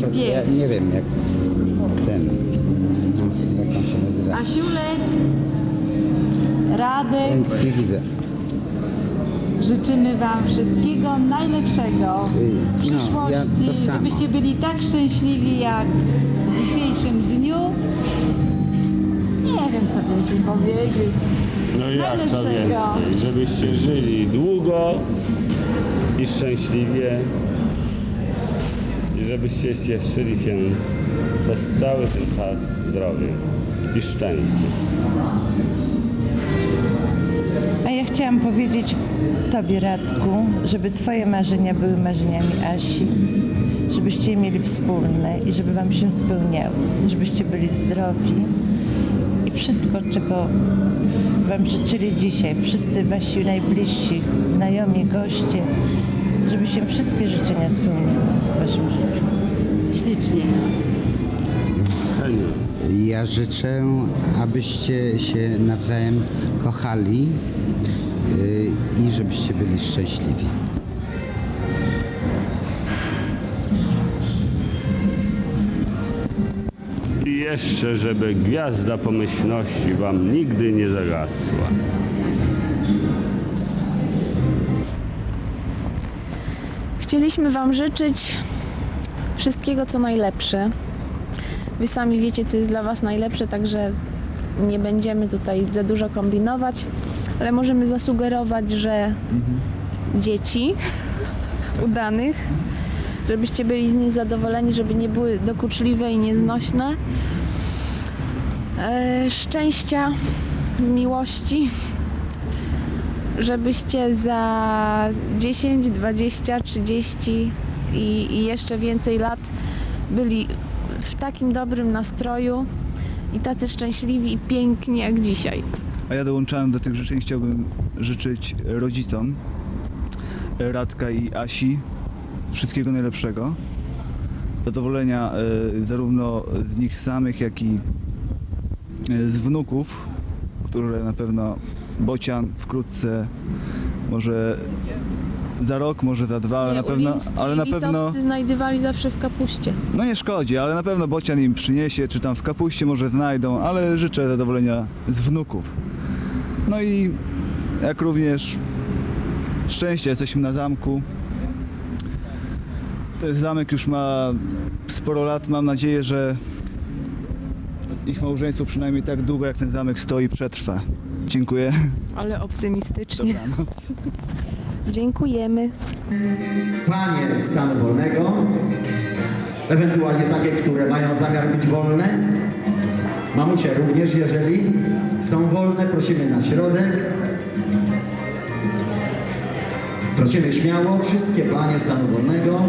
Wiktor, pięć. ja nie wiem jak ten, jak on się nazywa. Asiulek, Radek, Nic nie widzę. życzymy Wam wszystkiego najlepszego w Y, no, przyszłości, ja to samo. żebyście byli tak szczęśliwi jak w dzisiejszym dniu. Nie wiem, co więcej powiedzieć. No i jak co Najlepszego. więcej, żebyście żyli długo i szczęśliwie żebyście cieszyli się przez cały ten czas zdrowiem i szczęściem. A ja chciałam powiedzieć Tobie, Radku, żeby Twoje marzenia były marzeniami Asi, żebyście je mieli wspólne i żeby Wam się spełniały, żebyście byli zdrowi i wszystko, czego Wam życzyli dzisiaj, wszyscy Wasi najbliżsi, znajomi, goście, żeby się wszystkie życzenia spełniły w Waszym życiu. Ślicznie. Ja życzę, abyście się nawzajem kochali y, i żebyście byli szczęśliwi. I jeszcze, żeby gwiazda pomyślności wam nigdy nie zagasła. Chcieliśmy Wam życzyć wszystkiego, co najlepsze. Wy sami wiecie, co jest dla Was najlepsze, także nie będziemy tutaj za dużo kombinować, ale możemy zasugerować, że dzieci udanych, żebyście byli z nich zadowoleni, żeby nie były dokuczliwe i nieznośne. E, szczęścia, miłości, żebyście za 10, 20, 30 i, i jeszcze więcej lat byli w takim dobrym nastroju i tacy szczęśliwi i piękni jak dzisiaj. A ja dołączałem do tych życzeń, chciałbym życzyć rodzicom Radka i Asi wszystkiego najlepszego. Zadowolenia e, zarówno z nich samych, jak i e, z wnuków, które na pewno Bocian wkrótce, może za rok, może za dwa, ale na pewno, ale na pewno, znajdywali zawsze w kapuście. no nie szkodzi, ale na pewno Bocian im przyniesie, czy tam w kapuście może znajdą, ale życzę zadowolenia z wnuków. No i jak również szczęście, jesteśmy na zamku. Ten zamek już ma sporo lat, mam nadzieję, że ich małżeństwo przynajmniej tak długo jak ten zamek stoi przetrwa. Dziękuję. Ale optymistycznie. Dobranoc. Dziękujemy. panie stanu wolnego, ewentualnie takie, które mają zamiar być wolne. Mamusie również, jeżeli są wolne, prosimy na środek. Prosimy śmiało, wszystkie panie stanu wolnego,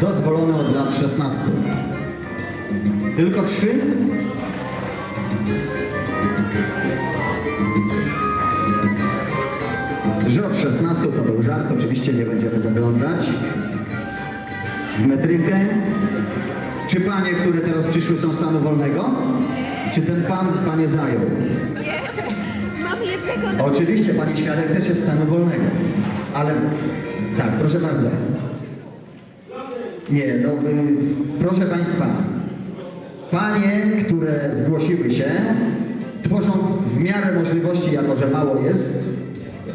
dozwolone od lat 16. Tylko trzy. Że od 16 to był żart, oczywiście nie będziemy zaglądać w metrykę. Czy panie, które teraz przyszły są stanu wolnego? Czy ten pan panie zajął? Mam jednego Oczywiście pani świadek też jest stanu wolnego. Ale tak, proszę bardzo. Nie, no y, proszę państwa. Panie, które zgłosiły się, tworzą w miarę możliwości, jako że mało jest,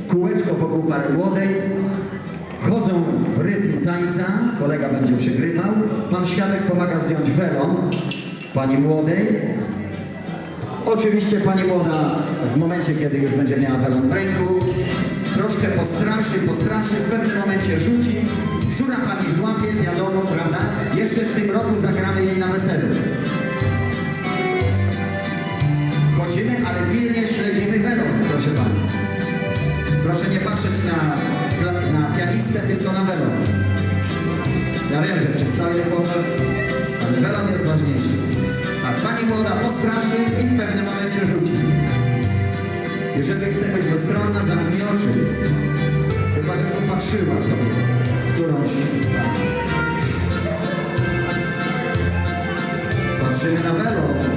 kółeczko wokół pary młodej, chodzą w rytm tańca, kolega będzie przygrywał, pan świadek pomaga zdjąć welon pani młodej. Oczywiście pani młoda w momencie, kiedy już będzie miała welon w ręku, troszkę postraszy, postraszy, w pewnym momencie rzuci, która pani złapie, wiadomo, prawda? Jeszcze w tym roku zagramy jej na weselu. Pilnie śledzimy welon, proszę pani. Proszę nie patrzeć na, na pianistę, tylko na welon. Ja wiem, że przystoi chłopak, ale welon jest ważniejszy. A pani młoda postraszy i w pewnym momencie rzuci. Jeżeli chce być bezstronna, zamknij oczy. Chyba, że popatrzyła sobie którąś. Patrzymy na welon.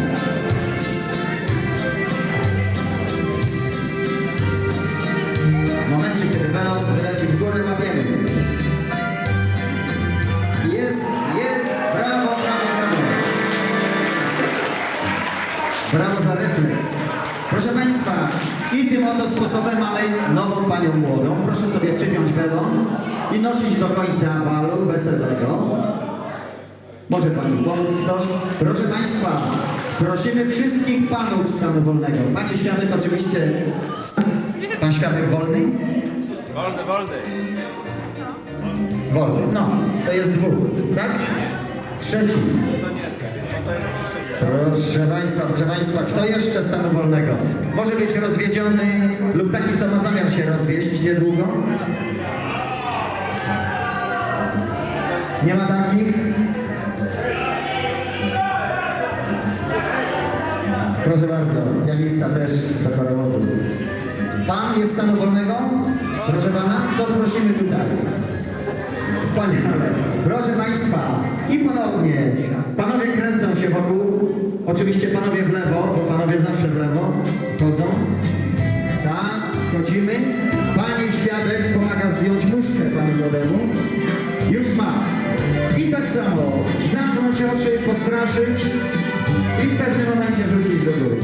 I nosić do końca balu weselnego. Może pani pomóc ktoś? Proszę Państwa, prosimy wszystkich panów stanu wolnego. Panie świadek oczywiście... Pan świadek wolny? Wolny, wolny. Wolny, no, to jest dwóch, tak? Trzeci. Proszę Państwa, proszę Państwa, kto jeszcze stanu wolnego? Może być rozwiedziony lub taki, co ma zamiar się rozwieść niedługo? Nie ma takich? Proszę bardzo, pianista też do korowodu. Pan jest stanu wolnego? Proszę Pana, to prosimy tutaj. Wspaniale. Proszę Państwa, i ponownie, panowie kręcą się wokół, oczywiście panowie w lewo, bo panowie zawsze w lewo chodzą. Tak, chodzimy. Pani świadek pomaga zdjąć muszkę panu młodemu. Samo, zamknąć oczy, postraszyć i w pewnym momencie rzucić do góry.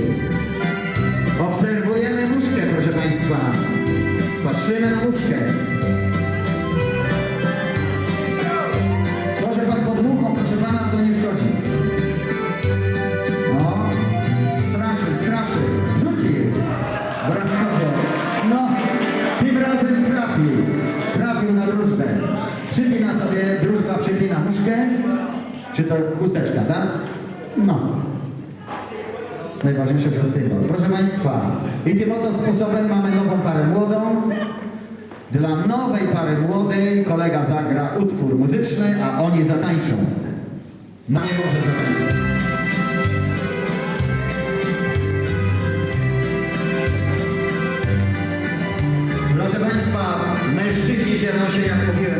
Obserwujemy muszkę, proszę Państwa. Patrzymy na muszkę. Czy to chusteczka, tak? No. Najważniejsze, że symbol. Proszę Państwa, i tym oto sposobem mamy nową parę młodą. Dla nowej pary młodej kolega zagra utwór muzyczny, a oni zatańczą. No nie może zatańczyć. Proszę Państwa, mężczyźni dzielą się, jak mówiłem,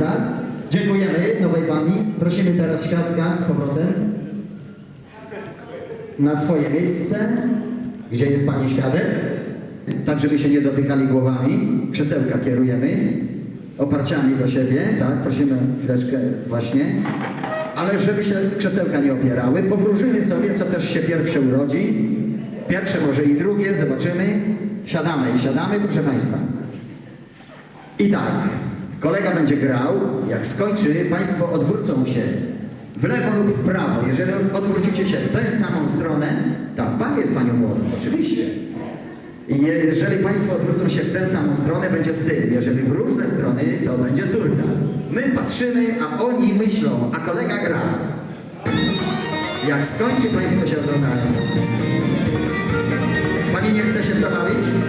tak? Dziękujemy nowej Pani. Prosimy teraz świadka z powrotem na swoje miejsce. Gdzie jest Pani świadek? Tak, żeby się nie dotykali głowami. Krzesełka kierujemy. Oparciami do siebie, tak? Prosimy chwileczkę właśnie. Ale żeby się krzesełka nie opierały, powróżymy sobie, co też się pierwsze urodzi. Pierwsze, może i drugie, zobaczymy. Siadamy i siadamy, proszę Państwa. I tak, kolega będzie grał, jak skończy, Państwo odwrócą się w lewo lub w prawo. Jeżeli odwrócicie się w tę samą stronę, tak, Pan jest Panią młodą, oczywiście. Jeżeli Państwo odwrócą się w tę samą stronę, będzie syn. Jeżeli w różne strony, to będzie córka. My patrzymy, a oni myślą, a kolega gra. Jak skończy, Państwo się oglądają. Pani nie chce się w to bawić?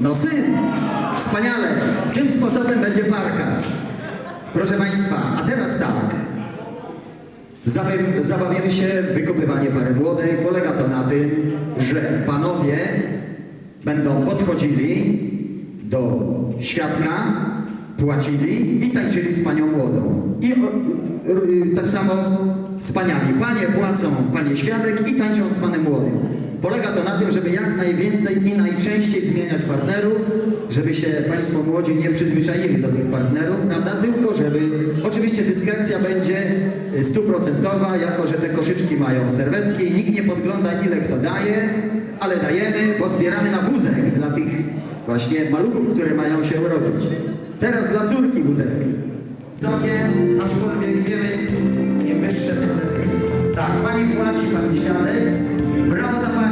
No syn, wspaniale. Tym sposobem będzie parka. Proszę Państwa, a teraz tak. Zabawi- Zabawimy się w wykopywanie pary młodej. Polega to na tym, że panowie będą podchodzili do świadka, płacili i tańczyli z panią młodą. I tak samo z paniami. Panie płacą, panie świadek i tańczą z panem młodym. Polega to na tym, żeby jak najwięcej i najczęściej zmieniać partnerów, żeby się Państwo młodzi nie przyzwyczaili do tych partnerów, prawda? Tylko żeby, oczywiście dyskrecja będzie y, stuprocentowa, jako że te koszyczki mają serwetki, nikt nie podgląda ile kto daje, ale dajemy, bo zbieramy na wózek dla tych właśnie maluchów, które mają się urodzić. Teraz dla córki wózek. Wysokie, aczkolwiek wiemy, im wyższe. Tak, pani płaci, pani świadek. Brawo dla pani,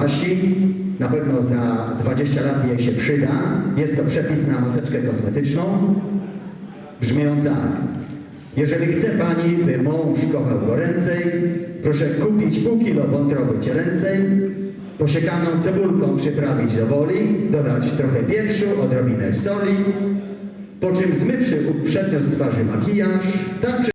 wasi. Na pewno za 20 lat jej się przyda. Jest to przepis na maseczkę kosmetyczną. Brzmią tak. Jeżeli chce pani, by mąż kochał goręcej, proszę kupić pół kilo wątroby cielęcej, posiekaną cebulką przyprawić do woli, dodać trochę pieprzu, odrobinę soli, po czym zmywszy uprzednio z twarzy makijaż, tak